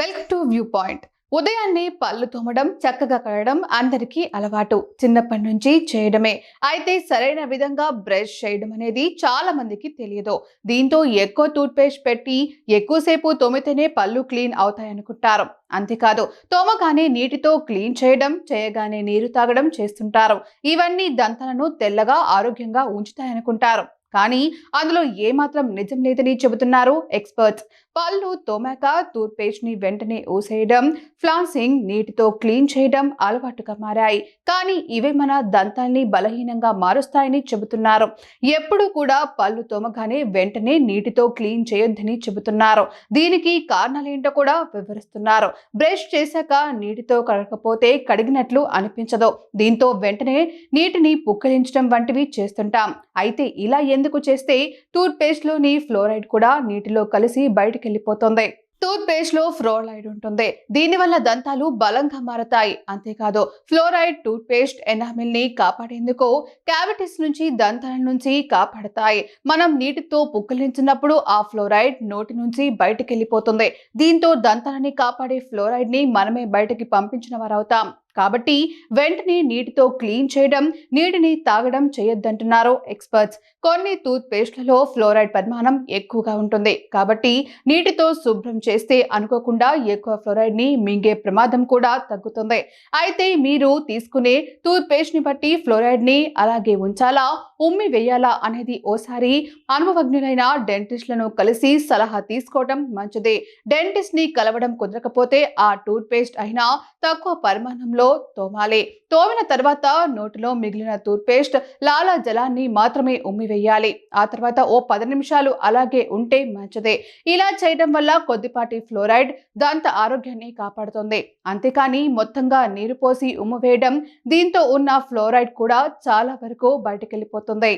Welcome to view point. ఉదయాన్నే పళ్ళు తోమడం చక్కగా కడగడం అందరికీ అలవాటు. చిన్నప్పటి నుంచి చేయడమే. అయితే సరైన విధంగా బ్రష్ చేయడం అనేది చాలా మందికి తెలియదు. దీంతో ఎక్కువ టూత్ పేస్ట్ పెట్టి ఎక్కువసేపు తోమితేనే పళ్ళు క్లీన్ అవుతాయనుకుంటారు. అంతేకాదు తోమగానే నీటితో క్లీన్ చేయడం చేయగానే నీరు తాగడం చేస్తుంటారు. ఇవన్నీ దంతాలను తెల్లగా ఆరోగ్యంగా ఉంచుతాయనుకుంటారు. కానీ అందులో ఏమాత్రం నిజం లేదని చెబుతున్నారు ఎక్స్పర్ట్స్. పళ్ళు తోమాక టూత్ పేస్ట్ని వెంటనే ఊసేయడం ఫ్లాన్సింగ్ నీటితో క్లీన్ చేయడం అలవాటుగా మారాయి. కానీ ఇవే మన దంతాల్ని బలహీనంగా మారుస్తాయని చెబుతున్నారు. ఎప్పుడు కూడా పళ్ళు తోమగానే వెంటనే నీటితో క్లీన్ చేయొద్దని చెబుతున్నారు. దీనికి కారణాలేంటో కూడా వివరిస్తున్నారు. బ్రష్ చేశాక నీటితో కడగకపోతే కడిగినట్లు అనిపించదు. దీంతో వెంటనే నీటిని పుక్కలించడం వంటివి చేస్తుంటాం. అయితే ఇలా ఎందుకు చేస్తే టూత్ ఫ్లోరైడ్ కూడా నీటిలో కలిసి బయటకు వెళ్ళిపోతుంది టూత్ పేస్ట్లో ఫ్లోరైడ్ ఉంటుంది. దీనివల్ల దంతాలు బలంగా మారతాయి. అంతేకాదు ఫ్లోరైడ్ టూత్ పేస్ట్ ఎనామిల్ని కాపాడేందుకు క్యావిటీస్ నుంచి దంతాల నుంచి కాపాడతాయి. మనం నీటితో పుక్కిలించినప్పుడు ఆ ఫ్లోరైడ్ నోటి నుంచి బయటికి వెళ్ళిపోతుంది దీంతో దంతాలని కాపాడే ఫ్లోరైడ్ని మనమే బయటికి పంపించిన వారవుతాం. కాబట్టి వెంటనే నీటితో క్లీన్ చేయడం నీటిని తాగడం చేయొద్దంటున్నారు ఎక్స్పర్ట్స్. కొన్ని టూత్ పేస్ట్లలో ఫ్లోరైడ్ పరిమాణం ఎక్కువగా ఉంటుంది. కాబట్టి నీటితో శుభ్రం చేస్తే అనుకోకుండా ఎక్కువ ఫ్లోరైడ్ని మింగే ప్రమాదం కూడా తగ్గుతుంది. అయితే మీరు తీసుకునే టూత్ పేస్ట్ని బట్టి ఫ్లోరైడ్ని అలాగే ఉంచాలా ఉమ్మి వేయాలా అనేది ఓసారి అనుభవజ్ఞులైన డెంటిస్ట్లను కలిసి సలహా తీసుకోవడం మంచిది. డెంటిస్ట్ని కలవడం కుదరకపోతే ఆ టూత్ పేస్ట్ అయినా తక్కువ పరిమాణంలో తోమాలి. తోమిన తర్వాత నోటిలో మిగిలిన టూత్ పేస్ట్ లాలా జలాన్ని మాత్రమే ఉమ్మివేయాలి. ఆ తర్వాత ఓ పది నిమిషాలు అలాగే ఉంటే మంచిదే. ఇలా చేయడం వల్ల కొద్దిపాటి ఫ్లోరైడ్ దంత ఆరోగ్యాన్ని కాపాడుతుంది. అంతేకాని మొత్తంగా నీరు పోసి ఉమ్మివేయడం దీంతో ఉన్న ఫ్లోరైడ్ కూడా చాలా వరకు బయటకెళ్ళిపోతుంది.